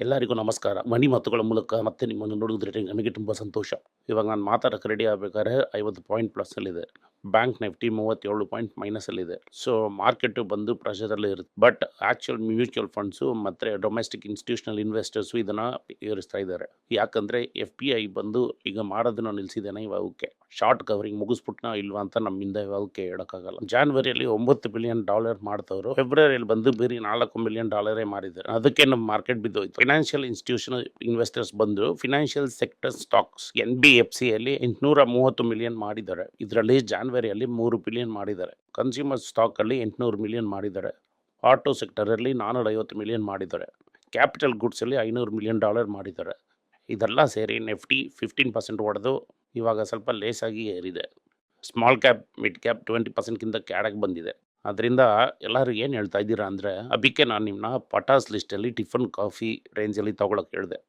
ಎಲ್ಲರಿಗೂ ನಮಸ್ಕಾರ. ಮನಿ ಮಾತುಗಳ ಮೂಲಕ ಮತ್ತೆ ನಿಮ್ಮನ್ನು ನೋಡಿದ್ರೆ ನನಗೆ ತುಂಬ ಸಂತೋಷ. ಇವಾಗ ನಾನು ಮಾತಾಡೋಕೆ ರೆಡಿ ಆಗಬೇಕಾದ್ರೆ ಐವತ್ತು ಪಾಯಿಂಟ್ ಪ್ಲಸ್ಸಲ್ಲಿದೆ ಬ್ಯಾಂಕ್ ನಿಫ್ಟಿ ಮೂವತ್ತೇಳು ಪಾಯಿಂಟ್ ಮೈನಸಲ್ಲಿದೆ ಸೊ ಮಾರ್ಕೆಟು ಬಂದು ಪ್ರೆಷರಲ್ಲಿ ಇರುತ್ತೆ ಬಟ್ ಆ್ಯಕ್ಚುಯಲ್ ಮ್ಯೂಚುವಲ್ ಫಂಡ್ಸು ಮತ್ತು ಡೊಮೆಸ್ಟಿಕ್ ಇನ್ಸ್ಟಿಟ್ಯೂಷನಲ್ ಇನ್ವೆಸ್ಟರ್ಸು ಇದನ್ನು ಏರಿಸ್ತಾ ಇದ್ದಾರೆ ಯಾಕಂದರೆ ಎಫ್ ಪಿ ಐ ಬಂದು ಈಗ ಮಾಡೋದನ್ನ ನಿಲ್ಲಿಸಿದ್ದೇನೆ ಇವಾಗಕ್ಕೆ. ಶಾರ್ಟ್ ಕವರಿಂಗ್ ಮುಗಿಸ್ಬಿಟ್ನ ಇಲ್ವಾ ಅಂತ ನಮ್ಮಿಂದ ಇವಾಗಕ್ಕೆ ಹೇಳೋಕ್ಕಾಗಲ್ಲ. ಜಾನ್ವರಿಯಲ್ಲಿ ಒಂಬತ್ತು ಬಿಲಿಯನ್ ಡಾಲರ್ ಮಾಡ್ತವ್ರು. ಫೆಬ್ರವರಿಯಲ್ಲಿ ಬಂದು ಬೇರೆ ನಾಲ್ಕು ಮಿಲಿಯನ್ ಡಾಲರೇ ಮಾಡಿದ್ದಾರೆ ಅದಕ್ಕೆ ನಮ್ಮ ಮಾರ್ಕೆಟ್ ಬಿದ್ದೋಯ್ತು. ಫೈನಾನ್ಷಿಯಲ್ ಇನ್ಸ್ಟಿಟ್ಯೂಷನಲ್ ಇನ್ವೆಸ್ಟರ್ಸ್ ಬಂದು financial sector stocks N B F ಸಿಯಲ್ಲಿ ಎಂಟುನೂರ ಮೂವತ್ತು ಮಿಲಿಯನ್ ಮಾಡಿದ್ದಾರೆ. ಇದರಲ್ಲಿ ಜಾನ್ವರಿಯಲ್ಲಿ ಮೂರು ಬಿಲಿಯನ್ ಮಾಡಿದ್ದಾರೆ. ಕನ್ಸ್ಯೂಮರ್ ಸ್ಟಾಕಲ್ಲಿ ಎಂಟುನೂರು ಮಿಲಿಯನ್ ಮಾಡಿದ್ದಾರೆ. ಆಟೋ ಸೆಕ್ಟರಲ್ಲಿ ನಾನ್ನೂರ ಐವತ್ತು ಮಿಲಿಯನ್ ಮಾಡಿದ್ದಾರೆ. ಕ್ಯಾಪಿಟಲ್ ಗುಡ್ಸಲ್ಲಿ ಐನೂರು ಮಿಲಿಯನ್ ಡಾಲರ್ ಮಾಡಿದ್ದಾರೆ. ಇದೆಲ್ಲ ಸೇರಿ ನೆಫ್ಟಿ ಫಿಫ್ಟೀನ್ ಪರ್ಸೆಂಟ್ ಹೊಡೆದು ಇವಾಗ ಸ್ವಲ್ಪ ಲೇಸಾಗಿ ಏರಿದೆ. Small cap mid cap twenty ಪರ್ಸೆಂಟ್ಗಿಂತ ಕ್ಯಾಡಕ್ಕೆ ಬಂದಿದೆ. ಅದರಿಂದ ಎಲ್ಲರೂ ಏನು ಹೇಳ್ತಾ ಇದ್ದೀರಾ ಅಂದರೆ, ಅದಕ್ಕೆ ನಾನು ನಿಮ್ಮನ್ನ ಪಟಾಸ್ ಲಿಸ್ಟಲ್ಲಿ ಟಿಫನ್ ಕಾಫಿ ರೇಂಜಲ್ಲಿ ತೊಗೊಳಕ್ಕೆ ಹೇಳಿದೆ.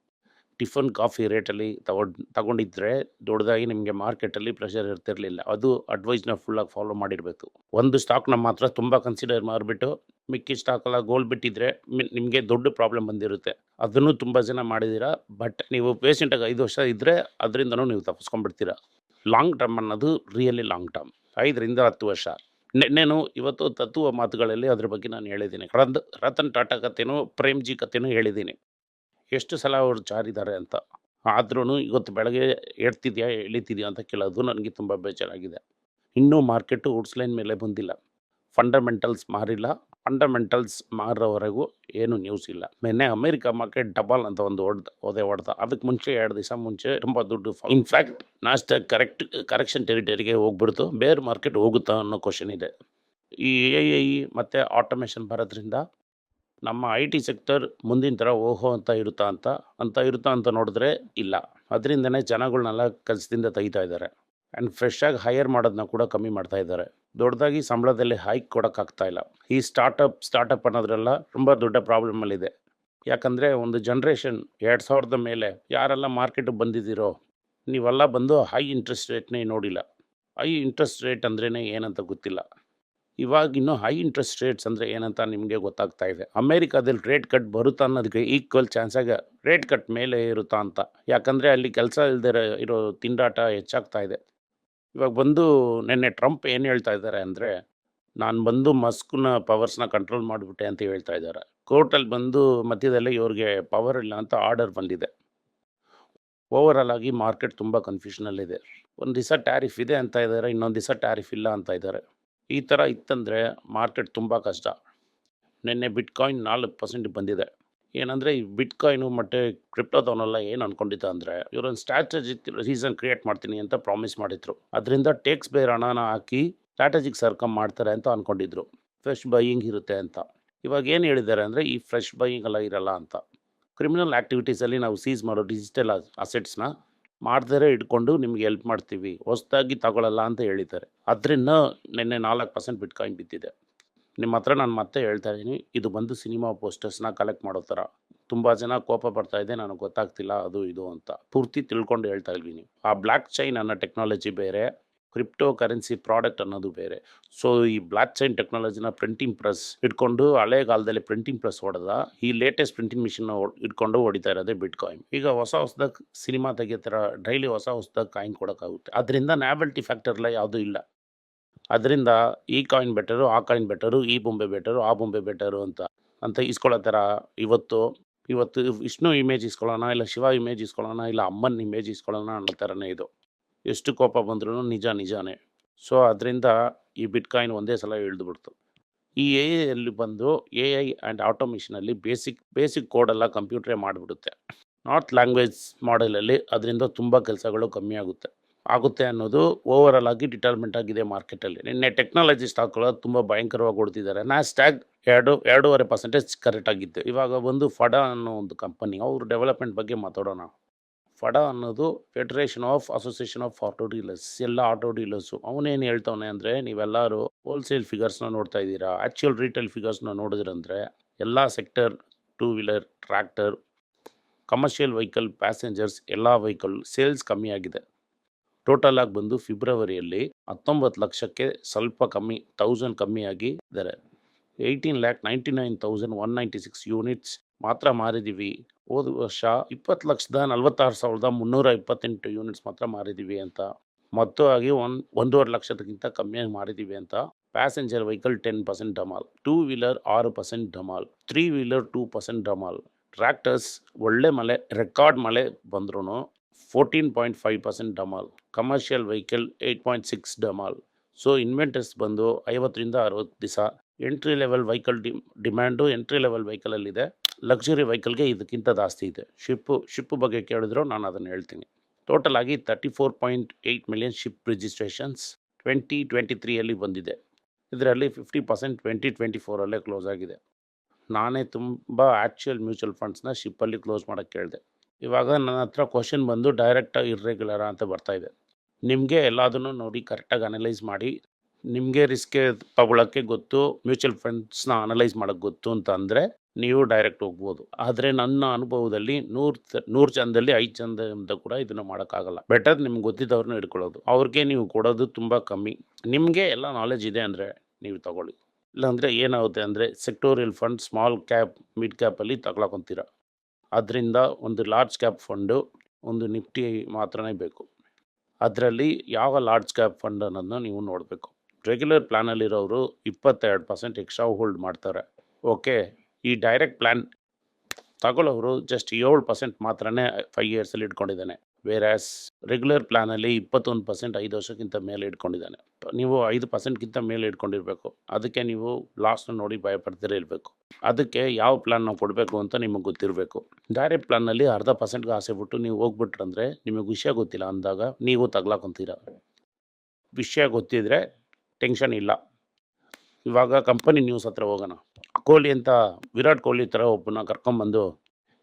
ಟಿಫನ್ ಕಾಫಿ ರೇಟಲ್ಲಿ ತಗೊಂಡು, ತಗೊಂಡಿದ್ರೆ ದೊಡ್ಡದಾಗಿ ನಿಮಗೆ ಮಾರ್ಕೆಟಲ್ಲಿ ಪ್ರೆಷರ್ ಇರ್ತಿರಲಿಲ್ಲ. ಅದು ಅಡ್ವೈಸ್ನ ಫುಲ್ಲಾಗಿ ಫಾಲೋ ಮಾಡಿರಬೇಕು. ಒಂದು ಸ್ಟಾಕ್ನ ಮಾತ್ರ ತುಂಬ ಕನ್ಸಿಡರ್ ಮಾಡಿಬಿಟ್ಟು ಮಿಕ್ಕಿ ಸ್ಟಾಕೆಲ್ಲ ಗೋಲ್ ಬಿಟ್ಟಿದ್ರೆ ನಿಮಗೆ ದೊಡ್ಡ ಪ್ರಾಬ್ಲಮ್ ಬಂದಿರುತ್ತೆ. ಅದನ್ನು ತುಂಬ ಜನ ಮಾಡಿದ್ದೀರಾ ಬಟ್ ನೀವು ಪೇಷೆಂಟಾಗಿ ಐದು ವರ್ಷ ಇದ್ದರೆ ಅದರಿಂದನೂ ನೀವು ತಪ್ಪಿಸ್ಕೊಂಡ್ಬಿಡ್ತೀರಾ ಲಾಂಗ್ ಟರ್ಮ್ ಅನ್ನೋದು ರಿಯಲಿ ಲಾಂಗ್ ಟರ್ಮ್ ಐದರಿಂದ ಹತ್ತು ವರ್ಷ. ನೆನ್ನೇನು ಇವತ್ತು ತತ್ವ ಮಾತುಗಳಲ್ಲಿ ಅದ್ರ ಬಗ್ಗೆ ನಾನು ಹೇಳಿದ್ದೀನಿ. ರತನ್ ಟಾಟಾ ಕಥೆನೂ, ಪ್ರೇಮ್ಜಿ ಕಥೆನೂ ಹೇಳಿದ್ದೀನಿ. ಎಷ್ಟು ಸಲ ಅವರು ಜಾರಿದ್ದಾರೆ ಅಂತ. ಆದ್ರೂ ಇವತ್ತು ಬೆಳಗ್ಗೆ ಎಡ್ತಿದ್ಯಾ ಇಳಿತಿದ್ಯಾ ಅಂತ ಕೇಳೋದು ನನಗೆ ತುಂಬ ಬೇಜಾರಾಗಿದೆ. ಇನ್ನೂ ಮಾರ್ಕೆಟು ಲೈನ್ ಮೇಲೆ ಬಂದಿಲ್ಲ. ಫಂಡಮೆಂಟಲ್ಸ್ ಮಾರಿಲ್ಲ. ಫಂಡಮೆಂಟಲ್ಸ್ ಮಾರೋವರೆಗೂ ಏನು ನ್ಯೂಸ್ ಇಲ್ಲ. ನಿನ್ನೆ ಅಮೆರಿಕ ಮಾರ್ಕೆಟ್ ಡಬಲ್ ಅಂತ ಒಂದು ಹೊಡೆದ ಒದೆ ಹೊಡೆದ. ಅದಕ್ಕೆ ಮುಂಚೆ ಎರಡು ದಿವಸ ಮುಂಚೆ ತುಂಬ ದುಡ್ಡು ಇನ್ಫ್ಯಾಕ್ಟ್ ನಾಷ್ಟ ಕರೆಕ್ಟ್ ಕರೆಕ್ಷನ್ ಟೆರಿಟರಿಗೆ ಹೋಗ್ಬಿಡ್ತು. ಬೇರೆ ಮಾರ್ಕೆಟ್ ಹೋಗುತ್ತಾ ಅನ್ನೋ ಕ್ವಶನ್ ಇದೆ. ಈ ಎ ಐ ಮತ್ತು ಆಟೋಮೇಷನ್ ಬರೋದ್ರಿಂದ ನಮ್ಮ ಐ ಟಿ ಸೆಕ್ಟರ್ ಮುಂದಿನ ಥರ ಓಹೋ ಅಂತ ಇರುತ್ತಾ ಅಂತ ಅಂತ ಇರುತ್ತಾ ಅಂತ ನೋಡಿದ್ರೆ ಇಲ್ಲ. ಅದರಿಂದನೇ ಜನಗಳನ್ನೆಲ್ಲ ಕೆಲಸದಿಂದ ತೆಗಿತಾ ಇದ್ದಾರೆ. ಆ್ಯಂಡ್ ಫ್ರೆಶ್ ಹೈಯರ್ ಮಾಡೋದನ್ನ ಕೂಡ ಕಮ್ಮಿ ಮಾಡ್ತಾ ಇದ್ದಾರೆ. ದೊಡ್ಡದಾಗಿ ಸಂಬಳದಲ್ಲಿ ಹೈಕ್ ಕೊಡೋಕ್ಕಾಗ್ತಾ ಇಲ್ಲ. ಈ ಸ್ಟಾರ್ಟಪ್ ಸ್ಟಾರ್ಟಪ್ ಅನ್ನೋದ್ರೆಲ್ಲ ತುಂಬ ದೊಡ್ಡ ಪ್ರಾಬ್ಲಮಲ್ಲಿದೆ ಯಾಕಂದರೆ ಒಂದು ಜನ್ರೇಷನ್ ಎರಡು ಸಾವಿರದ ಮೇಲೆ ಯಾರೆಲ್ಲ ಮಾರ್ಕೆಟಿಗೆ ಬಂದಿದ್ದೀರೋ, ನೀವೆಲ್ಲ ಬಂದು ಹೈ ಇಂಟ್ರೆಸ್ಟ್ ರೇಟ್ನೇ ನೋಡಿಲ್ಲ. ಹೈ ಇಂಟ್ರೆಸ್ಟ್ ರೇಟ್ ಅಂದ್ರೇ ಏನಂತ ಗೊತ್ತಿಲ್ಲ. ಇವಾಗ ಇನ್ನೂ ಹೈ ಇಂಟ್ರೆಸ್ಟ್ ರೇಟ್ಸ್ ಅಂದರೆ ಏನಂತ ನಿಮಗೆ ಗೊತ್ತಾಗ್ತಾ ಇದೆ. ಅಮೇರಿಕಾದಲ್ಲಿ ರೇಟ್ ಕಟ್ ಬರುತ್ತಾ ಅನ್ನೋದಕ್ಕೆ ಈಕ್ವಲ್ ಚಾನ್ಸಾಗ ರೇಟ್ ಕಟ್ ಮೇಲೆ ಇರುತ್ತಾ ಅಂತ. ಯಾಕಂದರೆ ಅಲ್ಲಿ ಕೆಲಸ ಇಲ್ಲದೆ ಇರೋ ತಿಂಡಾಟ ಹೆಚ್ಚಾಗ್ತಾ ಇದೆ. ಇವಾಗ ಬಂದು ನಿನ್ನೆ ಟ್ರಂಪ್ ಏನು ಹೇಳ್ತಾ ಇದ್ದಾರೆ ಅಂದರೆ, ನಾನು ಬಂದು ಮಸ್ಕ್ನ ಪವರ್ಸ್ನ ಕಂಟ್ರೋಲ್ ಮಾಡಿಬಿಟ್ಟೆ ಅಂತ ಹೇಳ್ತಾ ಇದ್ದಾರೆ. ಕೋರ್ಟಲ್ಲಿ ಬಂದು ಮಧ್ಯದಲ್ಲೇ ಇವ್ರಿಗೆ ಪವರ್ ಇಲ್ಲ ಅಂತ ಆರ್ಡರ್ ಬಂದಿದೆ. ಓವರಾಲ್ ಆಗಿ ಮಾರ್ಕೆಟ್ ತುಂಬ ಕನ್ಫ್ಯೂಷನಲ್ಲಿದೆ ಒಂದು ದಿವಸ ಟ್ಯಾರಿಫ್ ಇದೆ ಅಂತ ಇದ್ದಾರೆ, ಇನ್ನೊಂದು ದಿವಸ ಟ್ಯಾರಿಫ್ ಇಲ್ಲ ಅಂತ ಇದ್ದಾರೆ. ಈ ಥರ ಇತ್ತಂದರೆ ಮಾರ್ಕೆಟ್ ತುಂಬ ಕಷ್ಟ. ನಿನ್ನೆ ಬಿಟ್ಕಾಯಿನ್ ನಾಲ್ಕು ಪರ್ಸೆಂಟ್ ಬಂದಿದೆ. ಏನಂದರೆ ಈ ಬಿಟ್ಕಾಯಿನು ಮತ್ತು ಕ್ರಿಪ್ಟೋದವನ್ನೆಲ್ಲ ಏನು ಅಂದ್ಕೊಂಡಿದ್ದ ಅಂದರೆ ಇವರೊಂದು ಸ್ಟ್ರಾಟಜಿಕ್ ರೀಸನ್ ಕ್ರಿಯೇಟ್ ಮಾಡ್ತೀನಿ ಅಂತ ಪ್ರಾಮಿಸ್ ಮಾಡಿದ್ರು. ಅದರಿಂದ ಟೇಕ್ಸ್ ಬೇರ್ ಹಣನ ಹಾಕಿ ಸ್ಟ್ರಾಟಜಿಕ್ ಸರ್ಕಮ್ ಮಾಡ್ತಾರೆ ಅಂತ ಅಂದ್ಕೊಂಡಿದ್ರು ಫ್ರೆಶ್ ಬೈಯಿಂಗ್ ಇರುತ್ತೆ ಅಂತ. ಇವಾಗ ಏನು ಹೇಳಿದ್ದಾರೆ ಅಂದರೆ, ಈ ಫ್ರೆಶ್ ಬೈಯಿಂಗ್ ಎಲ್ಲ ಇರಲ್ಲ ಅಂತ. ಕ್ರಿಮಿನಲ್ ಆ್ಯಕ್ಟಿವಿಟೀಸಲ್ಲಿ ನಾವು ಸೀಸ್ ಮಾಡೋ ಡಿಜಿಟಲ್ ಅಸೆಟ್ಸ್ನ ಮಾಡ್ದರೆ ಇಟ್ಕೊಂಡು ನಿಮ್ಗೆ ಹೆಲ್ಪ್ ಮಾಡ್ತೀವಿ. ಹೊಸ್ದಾಗಿ ತಗೊಳ್ಳಲ್ಲ ಅಂತ ಹೇಳಿದ್ದಾರೆ. ಅದರಿಂದ ನಿನ್ನೆ ನಾಲ್ಕು ಪರ್ಸೆಂಟ್ ಬಿಟ್ಕಾಯಿನ್ ಬಿದ್ದಿದೆ. ನಿಮ್ಮ ಹತ್ರ ನಾನು ಮತ್ತೆ ಹೇಳ್ತಾ ಇದ್ದೀನಿ, ಇದು ಬಂದು ಸಿನಿಮಾ ಪೋಸ್ಟರ್ಸ್ನ ಕಲೆಕ್ಟ್ ಮಾಡೋ ಥರ. ತುಂಬ ಜನ ಕೋಪ ಬರ್ತಾ ಇದೆ, ನನಗೆ ಗೊತ್ತಾಗ್ತಿಲ್ಲ ಅದು ಇದು ಅಂತ. ಪೂರ್ತಿ ತಿಳ್ಕೊಂಡು ಹೇಳ್ತಾ ಇದ್ದೀನಿ. ಆ ಬ್ಲ್ಯಾಕ್ ಚೈನ್ ಅನ್ನೋ ಟೆಕ್ನಾಲಜಿ ಬೇರೆ ಕ್ರಿಪ್ಟೋ ಕರೆನ್ಸಿ ಪ್ರಾಡಕ್ಟ್ ಅನ್ನೋದು ಬೇರೆ. ಸೊ ಈ ಬ್ಲಾಕ್ ಚೈನ್ ಟೆಕ್ನಾಲಜಿನ ಪ್ರಿಂಟಿಂಗ್ ಪ್ರೆಸ್ ಇಟ್ಕೊಂಡು ಹಳೆಗಾಲದಲ್ಲಿ ಪ್ರಿಂಟಿಂಗ್ ಪ್ರೆಸ್ ಹೊಡೆದ, ಈ ಲೇಟೆಸ್ಟ್ ಪ್ರಿಂಟಿಂಗ್ ಮಿಷಿನ್ ಇಟ್ಕೊಂಡು ಹೊಡಿತಾ ಇರೋದೇ ಬಿಟ್ ಕಾಯಿನ್ ಈಗ ಹೊಸ ಹೊಸದಾಗ ಸಿನಿಮಾ ತೆಗಿತಾರ ಡೈಲಿ ಹೊಸ ಹೊಸದಾಗ ಕಾಯಿನ್ ಕೊಡೋಕ್ಕಾಗುತ್ತೆ. ಅದರಿಂದ ನ್ಯಾಬಲ್ಟಿ ಫ್ಯಾಕ್ಟರ್ ಎಲ್ಲ ಯಾವುದೂ ಇಲ್ಲ. ಅದರಿಂದ ಈ ಕಾಯಿನ್ ಬೆಟರು ಆ ಕಾಯಿನ್ ಬೆಟರು ಈ ಬೊಂಬೆ ಬೆಟರು ಆ ಬೊಂಬೆ ಬೆಟರು ಅಂತ ಅಂತ ಇಸ್ಕೊಳ್ಳೋ ಥರ ಇವತ್ತು ಇವತ್ತು ವಿಷ್ಣು ಇಮೇಜ್ ಇಸ್ಕೊಳ್ಳೋಣ ಇಲ್ಲ ಶಿವ ಇಮೇಜ್ ಇಸ್ಕೊಳ್ಳೋಣ ಇಲ್ಲ ಅಮ್ಮನ ಇಮೇಜ್ ಇಸ್ಕೊಳ್ಳೋಣ ಅನ್ನೋ ಥರನೇ ಇದು. ಎಷ್ಟು ಕೋಪ ಬಂದ್ರೂ ನಿಜ ನಿಜಾನೇ. ಸೊ ಅದರಿಂದ ಈ ಬಿಟ್ಕಾಯಿನ್ ಒಂದೇ ಸಲ ಇಳಿದುಬಿಡ್ತು. ಈ ಎ ಐಯಲ್ಲಿ ಬಂದು ಎ ಐ ಆ್ಯಂಡ್ ಆಟೋಮೇಷನಲ್ಲಿ ಬೇಸಿಕ್ ಬೇಸಿಕ್ ಕೋಡೆಲ್ಲ ಕಂಪ್ಯೂಟ್ರೇ ಮಾಡಿಬಿಡುತ್ತೆ. ನಾರ್ತ್ ಲ್ಯಾಂಗ್ವೇಜ್ ಮಾಡೆಲಲ್ಲಿ ಅದರಿಂದ ತುಂಬ ಕೆಲಸಗಳು ಕಮ್ಮಿ ಆಗುತ್ತೆ. ಆಗುತ್ತೆ ಅನ್ನೋದು ಓವರಾಲ್ ಆಗಿ ಡಿಟರ್ಮೆಂಟ್ ಆಗಿದೆ ಮಾರ್ಕೆಟಲ್ಲಿ ನಿನ್ನೆ ಟೆಕ್ನಾಲಜಿ ಸ್ಟಾಕ್ಗಳು ತುಂಬ ಭಯಂಕರವಾಗಿ ಕೊಡ್ತಿದ್ದಾರೆ ನಾ ಸ್ಟ್ಯಾಗ್ ಎರಡು, ಎರಡೂವರೆ ಪರ್ಸೆಂಟೇಜ್ ಕರೆಕ್ಟ್ ಆಗಿತ್ತು. ಇವಾಗ ಒಂದು ಫಡ ಅನ್ನೋ ಒಂದು ಕಂಪನಿ ಅವ್ರ ಡೆವಲಪ್ಮೆಂಟ್ ಬಗ್ಗೆ ಮಾತಾಡೋಣ. ಫಡಾ ಅನ್ನೋದು federation of association of auto dealers ಎಲ್ಲ ಆಟೋ ಡೀಲರ್ಸು ಅವನೇನು ಹೇಳ್ತಾವನೆ ಅಂದರೆ, ನೀವೆಲ್ಲರೂ ಹೋಲ್ಸೇಲ್ ಫಿಗರ್ಸ್ನ ನೋಡ್ತಾ ಇದ್ದೀರಾ? ಆ್ಯಕ್ಚುಯಲ್ ರಿಟೇಲ್ ಫಿಗರ್ಸ್ನ ನೋಡಿದ್ರಂದರೆ, ಎಲ್ಲ sector two wheeler tractor commercial vehicle passengers ಎಲ್ಲ ವೆಹಿಕಲ್ ಸೇಲ್ಸ್ ಕಮ್ಮಿಯಾಗಿದೆ ಟೋಟಲ್ ಆಗಿ ಬಂದು ಫಿಬ್ರವರಿಯಲ್ಲಿ ಹತ್ತೊಂಬತ್ತು ಲಕ್ಷಕ್ಕೆ ಸ್ವಲ್ಪ ಕಮ್ಮಿ ತೌಸಂಡ್ ಕಮ್ಮಿಯಾಗಿ ಇದ್ದಾರೆ eighteen lakh ninety nine thousand one ninety six units ಮಾತ್ರ ಮಾರಿದ್ದೀವಿ ಹೋದ ವರ್ಷ ಇಪ್ಪತ್ತು ಲಕ್ಷದ ನಲ್ವತ್ತಾರು ಸಾವಿರದ ಮುನ್ನೂರ ಇಪ್ಪತ್ತೆಂಟು ಯೂನಿಟ್ಸ್ ಮಾತ್ರ ಮಾರಿದ್ದೀವಿ ಅಂತ. ಮೊತ್ತವಾಗಿ ಒನ್ ಒಂದೂವರೆ ಲಕ್ಷದಕ್ಕಿಂತ ಕಮ್ಮಿಯಾಗಿ ಮಾಡಿದ್ದೀವಿ ಅಂತ. ಪ್ಯಾಸೆಂಜರ್ ವೆಹಿಕಲ್ ಟೆನ್ ಪರ್ಸೆಂಟ್ ಡಮಾಲ್ ಟೂ ವೀಲರ್ ಆರು ಪರ್ಸೆಂಟ್ ಡಮಾಲ್ ತ್ರೀ ವೀಲರ್ ಟೂ ಪರ್ಸೆಂಟ್ ಡಮಾಲ್ ಟ್ರ್ಯಾಕ್ಟರ್ಸ್ ಒಳ್ಳೆ ಮಳೆ ರೆಕಾರ್ಡ್ ಮಳೆ ಬಂದ್ರೂ fourteen point five percent ಡಮಾಲ್ commercial vehicle eight point six ಡಮಾಲ್ so inventors ಬಂದು ಐವತ್ತರಿಂದ ಅರವತ್ತು ದಿವಸ ಎಂಟ್ರಿ ಲೆವೆಲ್ ವೆಹಿಕಲ್ ಡಿ ಡಿಮ್ಯಾಂಡು ಎಂಟ್ರಿ ಲೆವೆಲ್ ವೆಹಿಕಲಲ್ಲಿದೆ ಲಕ್ಸುರಿ ವೆಹಿಕಲ್ಗೆ ಇದಕ್ಕಿಂತ ಜಾಸ್ತಿ ಇದೆ. ಶಿಪ್ಪು ಶಿಪ್ಪು ಬಗ್ಗೆ ಕೇಳಿದ್ರು ನಾನು ಅದನ್ನು ಹೇಳ್ತೀನಿ. ಟೋಟಲ್ ಆಗಿ thirty four point eight million SIP registrations twenty twenty ತ್ರೀಯಲ್ಲಿ ಬಂದಿದೆ. ಇದರಲ್ಲಿ ಫಿಫ್ಟಿ ಪರ್ಸೆಂಟ್ ಟ್ವೆಂಟಿ ಟ್ವೆಂಟಿ ಫೋರಲ್ಲೇ ಕ್ಲೋಸ್ ಆಗಿದೆ. ನಾನೇ ತುಂಬ ಆ್ಯಕ್ಚುಯಲ್ ಮ್ಯೂಚುವಲ್ ಫಂಡ್ಸ್ನ ಶಿಪ್ಪಲ್ಲಿ ಕ್ಲೋಸ್ ಮಾಡೋಕ್ಕೆ ಕೇಳಿದೆ. ಇವಾಗ ನನ್ನ ಹತ್ರ ಕ್ವಶನ್ ಬಂದು ಡೈರೆಕ್ಟಾಗಿ ಇರ್ರೆಗ್ಯುಲರ ಅಂತ ಬರ್ತಾ ಇದೆ. ನಿಮಗೆ ಎಲ್ಲದನ್ನು ನೋಡಿ ಕರೆಕ್ಟಾಗಿ ಅನಲೈಸ್ ಮಾಡಿ, ನಿಮಗೆ ರಿಸ್ಕ್ ತಗೊಳ್ಳೋಕ್ಕೆ ಗೊತ್ತು ಮ್ಯೂಚುವಲ್ ಫಂಡ್ಸ್ನ ಅನಲೈಸ್ ಮಾಡೋಕ್ಕೆ ಗೊತ್ತು ಅಂತ ಅಂದರೆ ನೀವು ಡೈರೆಕ್ಟ್ ಹೋಗ್ಬೋದು. ಆದರೆ ನನ್ನ ಅನುಭವದಲ್ಲಿ ನೂರು ನೂರು ಚಂದಲ್ಲಿ ಐದು ಅಂತ ಕೂಡ ಇದನ್ನು ಮಾಡೋಕ್ಕಾಗಲ್ಲ. ಬೆಟರ್ ನಿಮ್ಗೆ ಗೊತ್ತಿದ್ದವ್ರನ್ನ ಇಟ್ಕೊಳ್ಳೋದು ಅವ್ರಿಗೆ ನೀವು ಕೊಡೋದು ತುಂಬ ಕಮ್ಮಿ. ನಿಮಗೆ ಎಲ್ಲ ನಾಲೆಜ್ ಇದೆ ಅಂದರೆ ನೀವು ತಗೊಳ್ಳಿ. ಇಲ್ಲಾಂದರೆ ಏನಾಗುತ್ತೆ ಅಂದರೆ sectoral fund small cap mid ಕ್ಯಾಪಲ್ಲಿ ತಗೊಳಕೊಂತೀರ ಅದರಿಂದ ಒಂದು ಲಾರ್ಜ್ ಕ್ಯಾಪ್ ಫಂಡು ಒಂದು ನಿಫ್ಟಿ ಮಾತ್ರನೇ ಬೇಕು. ಅದರಲ್ಲಿ ಯಾವ ಲಾರ್ಜ್ ಕ್ಯಾಪ್ ಫಂಡ್ ಅನ್ನೋದನ್ನ ನೀವು ನೋಡಬೇಕು. ರೆಗ್ಯುಲರ್ ಪ್ಲ್ಯಾನಲ್ಲಿರೋರು ಇಪ್ಪತ್ತೆರಡು ಪರ್ಸೆಂಟ್ ಎಕ್ಸ್ಟ್ರಾ ಹೋಲ್ಡ್ ಮಾಡ್ತಾರೆ. ಓಕೆ ಈ ಡೈರೆಕ್ಟ್ ಪ್ಲ್ಯಾನ್ ತಗೊಳ್ಳೋರು ಜಸ್ಟ್ ಏಳು ಪರ್ಸೆಂಟ್ ಮಾತ್ರನೇ ಫೈವ್ ಇಯರ್ಸಲ್ಲಿ ಇಟ್ಕೊಂಡಿದ್ದಾನೆ. ವೇರ್ಯಾಸ್ ರೆಗ್ಯುಲರ್ ಪ್ಲ್ಯಾನಲ್ಲಿ ಇಪ್ಪತ್ತೊಂದು ಪರ್ಸೆಂಟ್ ಐದು ವರ್ಷಕ್ಕಿಂತ ಮೇಲೆ ಇಟ್ಕೊಂಡಿದ್ದಾನೆ. ನೀವು ಐದು ಪರ್ಸೆಂಟ್ಗಿಂತ ಮೇಲೆ ಇಟ್ಕೊಂಡಿರಬೇಕು. ಅದಕ್ಕೆ ನೀವು ಲಾಸ್ನ ನೋಡಿ ಭಯಪಡ್ತಿರೇ ಇರಬೇಕು. ಅದಕ್ಕೆ ಯಾವ ಪ್ಲ್ಯಾನ್ ನಾವು ಕೊಡಬೇಕು ಅಂತ ನಿಮಗೆ ಗೊತ್ತಿರಬೇಕು. ಡೈರೆಕ್ಟ್ ಪ್ಲ್ಯಾನಲ್ಲಿ ಅರ್ಧ ಪರ್ಸೆಂಟ್ಗೆ ಆಸೆ ಬಿಟ್ಟು ನೀವು ಹೋಗ್ಬಿಟ್ರಂದ್ರೆ ನಿಮಗೆ ವಿಷಯ ಗೊತ್ತಿಲ್ಲ ಅಂದಾಗ ನೀವು ತಗ್ಲಾಕೊಂತೀರ. ವಿಷಯ ಗೊತ್ತಿದ್ರೆ ಟೆನ್ಷನ್ ಇಲ್ಲ. ಇವಾಗ ಕಂಪನಿ ನ್ಯೂಸ್ ಹತ್ರ ಹೋಗೋಣ. ಕೊಹ್ಲಿ ಅಂತ ವಿರಾಟ್ ಕೊಹ್ಲಿ ಥರ ಒಬ್ಬನ ಕರ್ಕೊಂಬಂದು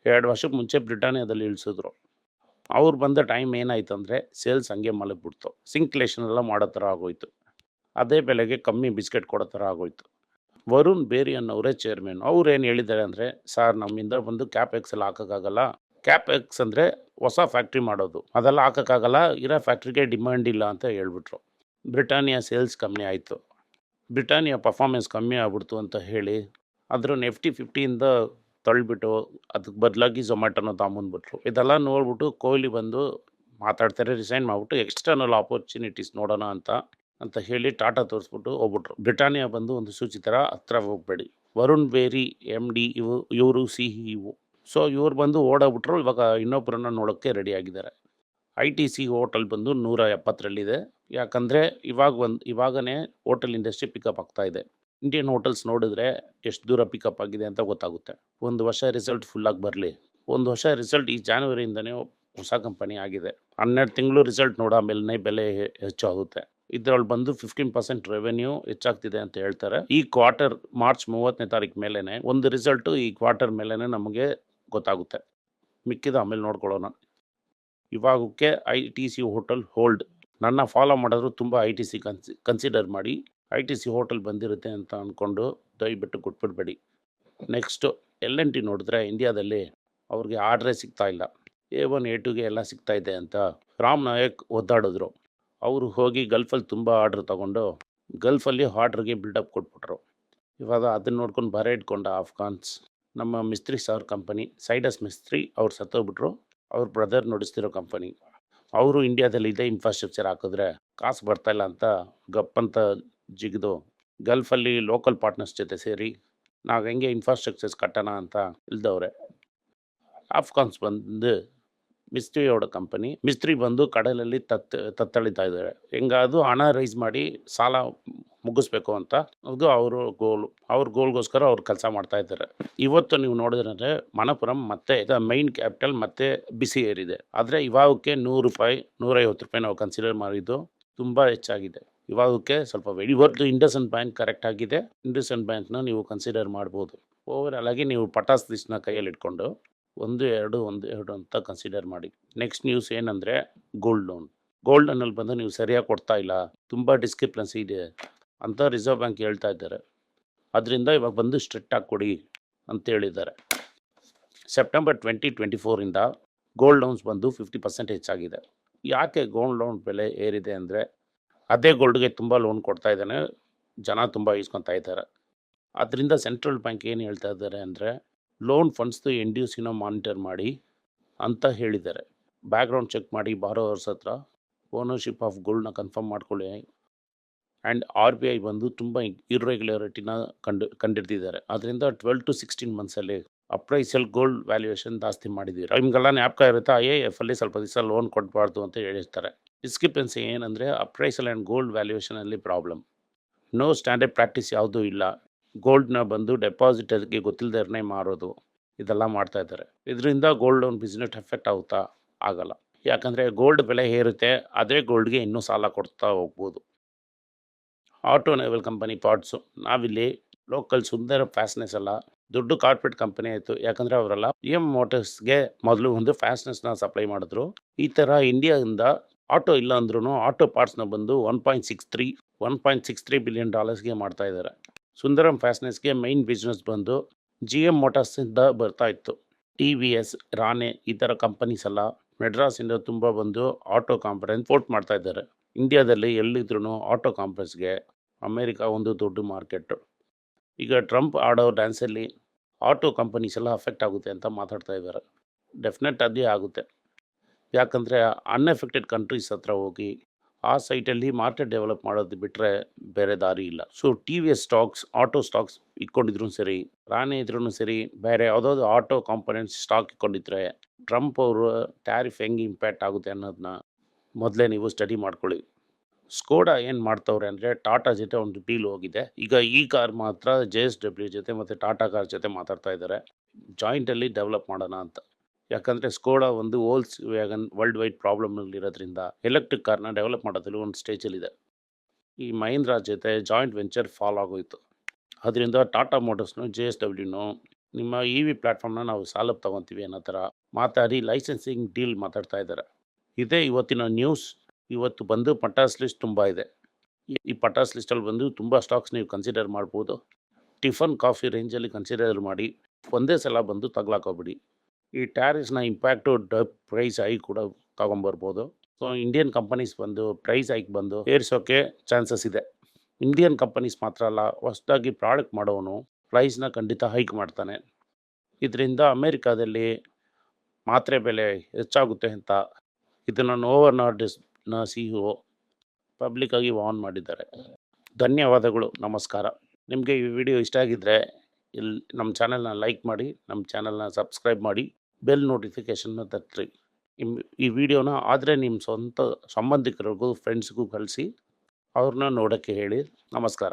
ಎರಡು ವರ್ಷಕ್ಕೆ ಮುಂಚೆ ಬ್ರಿಟಾನಿಯಾದಲ್ಲಿ ಇಳಿಸಿದ್ರು. ಅವ್ರು ಬಂದ ಟೈಮ್ ಏನಾಯ್ತು ಅಂದರೆ ಸೇಲ್ಸ್ ಹಂಗೆ ಮಲಗಿಬಿಡ್ತು. ಸಿಂಕ್ಲೇಷನ್ ಎಲ್ಲ ಮಾಡೋ ಥರ ಆಗೋಯ್ತು. ಅದೇ ಬೆಲೆಗೆ ಕಮ್ಮಿ ಬಿಸ್ಕೆಟ್ ಕೊಡೋ ಥರ ಆಗೋಯ್ತು. ವರುಣ್ ಬೇರಿ ಅನ್ನೋರೇ ಚೇರ್ಮನ್ ಅವ್ರು ಏನು ಹೇಳಿದ್ದಾರೆ ಅಂದರೆ, ಸರ್, ನಮ್ಮಿಂದ ಬಂದು ಕ್ಯಾಪ್ ಎಕ್ಸಲ್ಲಿ ಹಾಕೋಕ್ಕಾಗಲ್ಲ. ಕ್ಯಾಪ್ ಎಕ್ಸ್ ಅಂದರೆ ಹೊಸ ಫ್ಯಾಕ್ಟ್ರಿ ಮಾಡೋದು. ಅದೆಲ್ಲ ಹಾಕೋಕ್ಕಾಗಲ್ಲ. ಇರೋ ಫ್ಯಾಕ್ಟ್ರಿಗೆ ಡಿಮ್ಯಾಂಡ್ ಇಲ್ಲ ಅಂತ ಹೇಳ್ಬಿಟ್ರು. ಬ್ರಿಟಾನಿಯಾ ಸೇಲ್ಸ್ ಕಮ್ಮಿ ಆಯಿತು. ಬ್ರಿಟಾನಿಯಾ ಪರ್ಫಾರ್ಮೆನ್ಸ್ ಕಮ್ಮಿ ಆಗ್ಬಿಡ್ತು ಅಂತ ಹೇಳಿ ಅದ್ರ ನೆಫ್ಟಿ ಫಿಫ್ಟಿಯಿಂದ ತಳ್ಳಿಬಿಟ್ಟು ಅದಕ್ಕೆ ಬದಲಾಗಿ ಝೊಮ್ಯಾಟೊನ ತಗೊಂಬಂದ್ಬಿಟ್ರು ಇದೆಲ್ಲ ನೋಡ್ಬಿಟ್ಟು ಕೊಹ್ಲಿ ಬಂದು ಮಾತಾಡ್ತಾರೆ ರಿಸೈನ್ ಮಾಡಿಬಿಟ್ಟು ಎಕ್ಸ್ಟರ್ನಲ್ ಆಪರ್ಚುನಿಟೀಸ್ ನೋಡೋಣ ಅಂತ ಅಂತ ಹೇಳಿ ಟಾಟಾ ತೋರಿಸ್ಬಿಟ್ಟು ಹೋಗ್ಬಿಟ್ರು. ಬ್ರಿಟಾನಿಯಾ ಬಂದು ಒಂದು ಸೂಚಿತರ ಹತ್ರ ಹೋಗಬೇಡಿ. ವರುಣ್ ಬೇರಿ ಎಂ ಡಿ ಇವು, ಇವರು ಸಿ ಇ ಇವು ಸೊ ಇವ್ರು ಬಂದು ಓಡೋಗ್ಬಿಟ್ರು, ಇವಾಗ ಇನ್ನೊಬ್ಬರನ್ನ ನೋಡೋಕ್ಕೆ ರೆಡಿ ಆಗಿದ್ದಾರೆ. ಐ ಟಿ ಸಿ ಹೋಟೆಲ್ ಬಂದು ನೂರ ಎಪ್ಪತ್ತರಲ್ಲಿದೆ. ಯಾಕಂದರೆ ಇವಾಗ ಒಂದು, ಇವಾಗನೇ ಹೋಟೆಲ್ ಇಂಡಸ್ಟ್ರಿ ಪಿಕಪ್ ಆಗ್ತಾ ಇದೆ. ಇಂಡಿಯನ್ ಹೋಟೆಲ್ಸ್ ನೋಡಿದ್ರೆ ಎಷ್ಟು ದೂರ ಪಿಕಪ್ ಆಗಿದೆ ಅಂತ ಗೊತ್ತಾಗುತ್ತೆ. ಒಂದು ವರ್ಷ ರಿಸಲ್ಟ್ ಫುಲ್ಲಾಗಿ ಬರಲಿ. ಒಂದು ವರ್ಷ ರಿಸಲ್ಟ್ ಈ ಜಾನ್ವರಿಯಿಂದನೇ ಹೊಸ ಕಂಪನಿ ಆಗಿದೆ. ಹನ್ನೆರಡು ತಿಂಗಳು ರಿಸಲ್ಟ್ ನೋಡೋ ಆಮೇಲೆ ಬೆಲೆ ಹೆಚ್ಚಾಗುತ್ತೆ ಇದರಲ್ಲಿ ಬಂದು ಫಿಫ್ಟೀನ್ ಪರ್ಸೆಂಟ್ ರೆವೆನ್ಯೂ ಹೆಚ್ಚಾಗ್ತಿದೆ ಅಂತ ಹೇಳ್ತಾರೆ. ಈ ಕ್ವಾರ್ಟರ್ ಮಾರ್ಚ್ ಮೂವತ್ತನೇ ತಾರೀಕು ಮೇಲೇ ಒಂದು ರಿಸಲ್ಟು ಈ ಕ್ವಾರ್ಟರ್ ಮೇಲೇ ನಮಗೆ ಗೊತ್ತಾಗುತ್ತೆ. ಮಿಕ್ಕಿದ ಆಮೇಲೆ ನೋಡ್ಕೊಳ್ಳೋಣ. ಇವಾಗಕ್ಕೆ I T C hotel hold ನನ್ನ ಫಾಲೋ ಮಾಡಿದ್ರು ತುಂಬ ಐ ಟಿ ಸಿ ಕನ್ಸಿ ಕನ್ಸಿಡರ್ ಮಾಡಿ. ಐ ಟಿ ಸಿ ಹೋಟೆಲ್ ಬಂದಿರುತ್ತೆ ಅಂತ ಅಂದ್ಕೊಂಡು ದಯವಿಟ್ಟು ಕೊಟ್ಬಿಡ್ಬೇಡಿ ನೆಕ್ಸ್ಟು ಎಲ್ ಎನ್ ಟಿ ನೋಡಿದ್ರೆ ಇಂಡಿಯಾದಲ್ಲಿ ಅವ್ರಿಗೆ ಆರ್ಡ್ರೇ ಸಿಗ್ತಾ ಇಲ್ಲ. ಎ ಒನ್, ಎ ಟುಗೆ ಎಲ್ಲ ಇದೆ ಅಂತ ರಾಮ್ ನಾಯಕ್ ಒದ್ದಾಡಿದ್ರು. ಅವರು ಹೋಗಿ ಗಲ್ಫಲ್ಲಿ ತುಂಬ ಆರ್ಡ್ರ್ ತಗೊಂಡು ಗಲ್ಫಲ್ಲಿ ಆರ್ಡ್ರಿಗೆ ಬಿಲ್ಡಪ್ ಕೊಟ್ಬಿಟ್ರು. ಇವಾಗ ಅದನ್ನ ನೋಡ್ಕೊಂಡು ಬರ ಇಟ್ಕೊಂಡ ಆಫ್ಘಾನ್ಸ್. ನಮ್ಮ ಮಿಸ್ತ್ರಿ ಸಾರ್ ಕಂಪನಿ, ಸೈಡಸ್ ಮಿಸ್ತ್ರಿ ಅವ್ರು ಸತ್ತೋಗ್ಬಿಟ್ರು. ಅವ್ರ ಬ್ರದರ್ ನೋಡಿಸ್ತಿರೋ ಕಂಪನಿ. ಅವರು ಇಂಡಿಯಾದಲ್ಲಿ ಇದೇ ಇನ್ಫ್ರಾಸ್ಟ್ರಕ್ಚರ್ ಹಾಕಿದ್ರೆ ಕಾಸು ಬರ್ತಾ ಇಲ್ಲ ಅಂತ ಗಪ್ಪಂತ ಜಿಗಿದು ಗಲ್ಫಲ್ಲಿ ಲೋಕಲ್ ಪಾರ್ಟ್ನರ್ಸ್ ಜೊತೆ ಸೇರಿ ನಾವು ಹೆಂಗೆ ಇನ್ಫ್ರಾಸ್ಟ್ರಕ್ಚರ್ಸ್ ಕಟ್ಟೋಣ ಅಂತ ಇಲ್ದವ್ರೆ. ಆಫ್ಘಾನ್ಸ್ ಬಂದು ಮಿಸ್ತ್ರಿಯೋಡ ಕಂಪನಿ ಮಿಸ್ತ್ರಿ ಬಂದು ಕಡಲಲ್ಲಿ ತತ್, ತತ್ತಳಿತಾ ಇದ್ದಾರೆ ಹೆಂಗಾದ್ರು ಹಣ ರೈಸ್ ಮಾಡಿ ಸಾಲ ಮುಗಿಸ್ಬೇಕು ಅಂತ ಅದು ಅವರು ಗೋಲು ಅವ್ರ ಗೋಲ್ಗೋಸ್ಕರ ಅವ್ರು ಕೆಲಸ ಮಾಡ್ತಾ ಇದ್ದಾರೆ ಇವತ್ತು ನೀವು ನೋಡಿದ್ರೆ ಮಣಪುರಂ ಮತ್ತೆ ಮೈನ್ ಕ್ಯಾಪಿಟಲ್ ಮತ್ತೆ ಬಿಸಿ ಏರಿದೆ. ಆದರೆ ಇವಾಗಕ್ಕೆ ನೂರು ರೂಪಾಯಿ, ನೂರೈವತ್ತು ರೂಪಾಯಿ ನಾವು ಕನ್ಸಿಡರ್ ಮಾಡಿದ್ದು ತುಂಬ ಹೆಚ್ಚಾಗಿದೆ. ಇವಾಗಕ್ಕೆ ಸ್ವಲ್ಪ ವೆಡಿ ಇವತ್ತು ಇಂಡಸನ್ ಬ್ಯಾಂಕ್ ಕರೆಕ್ಟ್ ಆಗಿದೆ. ಇಂಡಸನ್ ಬ್ಯಾಂಕ್ನ ನೀವು ಕನ್ಸಿಡರ್ ಮಾಡ್ಬೋದು. ಓವರ್ ನೀವು ಪಟಾಸ್ ದಿಸ್ನ ಕೈಯಲ್ಲಿ ಇಟ್ಕೊಂಡು ಒಂದು, ಎರಡು ಒಂದು, ಎರಡು ಅಂತ ಕನ್ಸಿಡರ್ ಮಾಡಿ. ನೆಕ್ಸ್ಟ್ ನ್ಯೂಸ್ ಏನಂದರೆ ಗೋಲ್ಡ್ ಲೋನ್ ಗೋಲ್ಡ್ ಲೋನಲ್ಲಿ ಬಂದು ನೀವು ಸರಿಯಾಗಿ ಕೊಡ್ತಾ ಇಲ್ಲ. ತುಂಬ ಡಿಸ್ಕ್ರಿಪ್ಲೆನ್ಸಿ ಇದೆ ಅಂತ ರಿಸರ್ವ್ ಬ್ಯಾಂಕ್ ಹೇಳ್ತಾ ಇದ್ದಾರೆ. ಅದರಿಂದ ಇವಾಗ ಬಂದು ಸ್ಟ್ರಿಕ್ಟ್ ಆಗಿ ಕೊಡಿ ಅಂತ ಹೇಳಿದ್ದಾರೆ. ಸೆಪ್ಟೆಂಬರ್ ಟ್ವೆಂಟಿ ಟ್ವೆಂಟಿ ಫೋರಿಂದ ಗೋಲ್ಡ್ ಲೋನ್ಸ್ ಬಂದು ಫಿಫ್ಟಿ ಪರ್ಸೆಂಟ್ ಹೆಚ್ಚಾಗಿದೆ. ಯಾಕೆ ಗೋಲ್ಡ್ ಲೋನ್ ಬೆಲೆ ಏರಿದೆ ಅಂದರೆ ಅದೇ ಗೋಲ್ಡ್ಗೆ ತುಂಬ ಲೋನ್ ಕೊಡ್ತಾ ಇದ್ದಾನೆ. ಜನ ತುಂಬ ಇಸ್ಕೊತಾ ಇದ್ದಾರೆ. ಅದರಿಂದ ಸೆಂಟ್ರಲ್ ಬ್ಯಾಂಕ್ ಏನು ಹೇಳ್ತಾ ಇದ್ದಾರೆ ಅಂದರೆ, ಲೋನ್ ಫಂಡ್ಸ್ದು ಎನ್ ಡಿ ಸಿನ ಮಾನಿಟರ್ ಮಾಡಿ ಅಂತ ಹೇಳಿದ್ದಾರೆ. ಬ್ಯಾಕ್ಗ್ರೌಂಡ್ ಚೆಕ್ ಮಾಡಿ ಬಾರೋವರ್ಸ್ ಹತ್ರ, ಓನರ್ಶಿಪ್ ಆಫ್ ಗೋಲ್ಡ್ನ ಕನ್ಫರ್ಮ್ ಮಾಡ್ಕೊಳ್ಳಿ. ಆ್ಯಂಡ್ ಆರ್ ಬಿ ಐ ಬಂದು ತುಂಬ ಇರ್ರೆಗ್ಯುಲಾರಿಟಿನ ಕಂಡು, ಕಂಡಿಡ್ದಿದ್ದಾರೆ. ಅದರಿಂದ ಟ್ವೆಲ್ ಟು ಸಿಕ್ಸ್ಟೀನ್ ಮಂತ್ಸಲ್ಲಿ ಅಪ್ರೈಸಲ್ ಗೋಲ್ಡ್ ವ್ಯಾಲ್ಯೂಯೇಷನ್ ಜಾಸ್ತಿ ಮಾಡಿದ್ದೀರಾ? ನಿಮಗೆಲ್ಲ ನ್ಯಾಪ್ಕ ಇರುತ್ತೆ ಐ ಎಫ್ ಅಲ್ಲಿ ಸ್ವಲ್ಪ ದಿವಸ ಲೋನ್ ಕೊಡಬಾರ್ದು ಅಂತ ಹೇಳಿರ್ತಾರೆ. ಡಿಸ್ಕ್ರಿಪೆನ್ಸಿ ಏನಂದರೆ, ಅಪ್ರೈಸಲ್ ಆ್ಯಂಡ್ ಗೋಲ್ಡ್ ವ್ಯಾಲ್ಯೂಯೇಷನಲ್ಲಿ ಪ್ರಾಬ್ಲಮ್. ನೋ ಸ್ಟ್ಯಾಂಡರ್ಡ್ ಪ್ರಾಕ್ಟೀಸ್ ಯಾವುದೂ ಇಲ್ಲ. ಗೋಲ್ಡ್ನ ಬಂದು ಡೆಪಾಸಿಟರ್ಗೆ ಗೊತ್ತಿಲ್ಲದೇ ಮಾರೋದು, ಇದೆಲ್ಲ ಮಾಡ್ತಾ ಇದ್ದಾರೆ. ಇದರಿಂದ ಗೋಲ್ಡ್ ಲೋನ್ ಬಿಸ್ನೆಸ್ ಎಫೆಕ್ಟ್ ಆಗುತ್ತಾ? ಆಗಲ್ಲ. ಯಾಕಂದರೆ ಗೋಲ್ಡ್ ಬೆಲೆ ಏರುತ್ತೆ, ಅದೇ ಗೋಲ್ಡ್ಗೆ ಇನ್ನೂ ಸಾಲ ಕೊಡ್ತಾ ಹೋಗ್ಬೋದು. ಆಟೋ ನೇವಲ್ ಕಂಪನಿ ಪಾರ್ಟ್ಸು. ನಾವಿಲ್ಲಿ ಲೋಕಲ್ ಸುಂದರ ಫ್ಯಾಸ್ನೆಸ್ ಅಲ್ಲ. ದೊಡ್ಡ ಕಾರ್ಪೊರೇಟ್ ಕಂಪನಿ ಆಯಿತು. ಯಾಕಂದರೆ ಅವರೆಲ್ಲ ಇ ಎಂ ಮೋಟರ್ಸ್ಗೆ ಮೊದಲು ಒಂದು ಫ್ಯಾಸ್ಟ್ನೆಸ್ನ ಸಪ್ಲೈ ಮಾಡಿದ್ರು. ಈ ಥರ ಇಂಡಿಯಾದಿಂದ ಆಟೋ ಇಲ್ಲ ಅಂದ್ರೂ ಆಟೋ ಪಾರ್ಟ್ಸ್ನ ಬಂದು one point six three one point six three billion ಡಾಲರ್ಸ್ಗೆ ಮಾಡ್ತಾ ಇದ್ದಾರೆ ಸುಂದರಂ ಫ್ಯಾಸ್ನೆಸ್ಗೆ ಮೈನ್ ಬಿಸ್ನೆಸ್ ಬಂದು ಜಿ ಎಂ ಮೋಟರ್ಸಿಂದ ಬರ್ತಾ ಇತ್ತು. ಟಿ ವಿ ಎಸ್ ರಾಣೆ ಈ ಥರ ಕಂಪನೀಸ್ ಎಲ್ಲ ಮೆಡ್ರಾಸಿಂದ ತುಂಬ ಬಂದು ಆಟೋ ಕಾನ್ಫರೆನ್ಸ್ ಪೋರ್ಟ್ ಮಾಡ್ತಾ ಇದ್ದಾರೆ. ಇಂಡಿಯಾದಲ್ಲಿ ಎಲ್ಲಿದ್ರೂ ಆಟೋ ಕಾಂಪ್ಲೆಕ್ಸ್ಗೆ ಅಮೇರಿಕಾ ಒಂದು ದೊಡ್ಡ ಮಾರ್ಕೆಟು ಈಗ ಟ್ರಂಪ್ ಆಡೋ ಡ್ಯಾನ್ಸಲ್ಲಿ ಆಟೋ ಕಂಪನೀಸ್ ಎಲ್ಲ ಅಫೆಕ್ಟ್ ಆಗುತ್ತೆ ಅಂತ ಮಾತಾಡ್ತಾ ಇದ್ದಾರೆ. ಡೆಫಿನೆಟ್ ಅದೇ ಆಗುತ್ತೆ. ಯಾಕಂದರೆ ಅನ್ಎಫೆಕ್ಟೆಡ್ ಕಂಟ್ರೀಸ್ ಹತ್ರ ಹೋಗಿ ಆ ಸೈಟಲ್ಲಿ ಮಾರ್ಕೆಟ್ ಡೆವಲಪ್ ಮಾಡೋದು ಬಿಟ್ಟರೆ ಬೇರೆ ದಾರಿ ಇಲ್ಲ. So T V S stocks auto stocks ಇಟ್ಕೊಂಡಿದ್ರು ಸರಿ, ರಾಣಿ ಇದ್ರೂ ಸರಿ, ಬೇರೆ ಯಾವುದಾದ್ರು ಆಟೋ ಕಾಂಪೊನೆಂಟ್ಸ್ ಸ್ಟಾಕ್ ಇಟ್ಕೊಂಡಿದ್ರೆ ಟ್ರಂಪ್ ಅವರು ಟ್ಯಾರಿಫ್ ಹೆಂಗೆ ಇಂಪ್ಯಾಕ್ಟ್ ಆಗುತ್ತೆ ಅನ್ನೋದನ್ನ ಮೊದಲೇ ನೀವು ಸ್ಟಡಿ ಮಾಡ್ಕೊಳ್ಳಿ. ಸ್ಕೋಡಾ ಏನು ಮಾಡ್ತವ್ರೆ ಅಂದರೆ ಟಾಟಾ ಜೊತೆ ಒಂದು ಡೀಲ್ ಹೋಗಿದೆ. ಈಗ ಈ ಕಾರ್ ಮಾತ್ರ ಜೆ ಎಸ್ ಡಬ್ಲ್ಯೂ ಜೊತೆ ಮತ್ತು ಟಾಟಾ ಕಾರ್ ಜೊತೆ ಮಾತಾಡ್ತಾ ಇದ್ದಾರೆ. ಜಾಯಿಂಟಲ್ಲಿ ಡೆವಲಪ್ ಮಾಡೋಣ ಅಂತ. ಯಾಕಂದರೆ ಸ್ಕೋಡಾ ಒಂದು ಓಲ್ಸ್ ವ್ಯಾಗನ್ ವರ್ಲ್ಡ್ ವೈಡ್ ಪ್ರಾಬ್ಲಮ್ನಲ್ಲಿರೋದ್ರಿಂದ ಎಲೆಕ್ಟ್ರಿಕ್ ಕಾರ್ನ ಡೆವಲಪ್ ಮಾಡೋದ್ರಲ್ಲಿ ಒಂದು ಸ್ಟೇಜಲ್ಲಿದೆ ಈ ಮಹೀಂದ್ರಾ ಜೊತೆ ಜಾಯಿಂಟ್ ವೆಂಚರ್ ಫಾಲ್ ಆಗೋಯಿತು. ಅದರಿಂದ ಟಾಟಾ ಮೋಟರ್ಸ್ನು ಜೆ ಎಸ್ ಡಬ್ಲ್ಯೂನು ನಿಮ್ಮ ಇ ವಿ ಪ್ಲ್ಯಾಟ್ಫಾರ್ಮ್ನ ನಾವು ಸಾಲಕ್ಕೆ ತೊಗೊತೀವಿ ಅನ್ನೋ ಥರ ಮಾತಾಡಿ ಲೈಸೆನ್ಸಿಂಗ್ ಡೀಲ್ ಮಾತಾಡ್ತಾ ಇದ್ದಾರೆ. ಇದೇ ಇವತ್ತಿನ ನ್ಯೂಸ್ ಇವತ್ತು ಬಂದು ಪಟಾಸ್ ಲಿಸ್ಟ್ ತುಂಬ ಇದೆ. ಈ- ಪಟಾಸ್ ಲಿಸ್ಟಲ್ಲಿ ಬಂದು ತುಂಬ ಸ್ಟಾಕ್ಸ್ ನೀವು ಕನ್ಸಿಡರ್ ಮಾಡ್ಬೋದು. ಟಿಫನ್, ಕಾಫಿ ರೇಂಜಲ್ಲಿ ಕನ್ಸಿಡರ್ ಮಾಡಿ ಒಂದೇ ಸಲ ಬಂದು ತಗ್ಲಾಕೋಬಿಡಿ ಈ ಟ್ಯಾರಿಸ್ನ ಇಂಪ್ಯಾಕ್ಟು ಡ ಪ್ರೈಸ್ ಆಗಿ ಕೂಡ ತಗೊಂಬರ್ಬೋದು ಸೊ, ಇಂಡಿಯನ್ ಕಂಪನೀಸ್ ಬಂದು ಪ್ರೈಸ್ ಹೈಕ್ ಬಂದು ಏರಿಸೋಕ್ಕೆ ಚಾನ್ಸಸ್ ಇದೆ. ಇಂಡಿಯನ್ ಕಂಪನೀಸ್ ಮಾತ್ರ ಅಲ್ಲ, ಹೊಸದಾಗಿ ಪ್ರಾಡಕ್ಟ್ ಮಾಡೋನು ಪ್ರೈಸ್ನ ಖಂಡಿತ ಹೈಕ್ ಮಾಡ್ತಾನೆ. ಇದರಿಂದ ಅಮೇರಿಕಾದಲ್ಲಿ ಮಾತ್ರೆ ಬೆಲೆ ಹೆಚ್ಚಾಗುತ್ತೆ ಅಂತ ಇದನ್ನು ನೋವರ್ ನಾರ್ಡಿಸ್ ನ ಸಿ ಒ ಪಬ್ಲಿಕ್ಕಾಗಿ ವಾನ್ ಮಾಡಿದ್ದಾರೆ. ಧನ್ಯವಾದಗಳು, ನಮಸ್ಕಾರ. ನಿಮಗೆ ಈ ವಿಡಿಯೋ ಇಷ್ಟ ಆಗಿದ್ದರೆ ಇಲ್ಲಿ ನಮ್ಮ ಚಾನಲ್ನ ಲೈಕ್ ಮಾಡಿ ನಮ್ಮ ಚಾನಲ್ನ ಸಬ್ಸ್ಕ್ರೈಬ್ ಮಾಡಿ, ಬೆಲ್ ನೋಟಿಫಿಕೇಷನ್ನ ತಟ್ಟಿರಿ ನಿಮ್ಮ ಈ ವಿಡಿಯೋನ ಆದರೆ ನಿಮ್ಮ ಸ್ವಂತ ಸಂಬಂಧಿಕರಿಗೂ, ಫ್ರೆಂಡ್ಸ್ಗೂ ಕಳಿಸಿ, ಅವ್ರನ್ನ ನೋಡೋಕ್ಕೆ ಹೇಳಿ. ನಮಸ್ಕಾರ.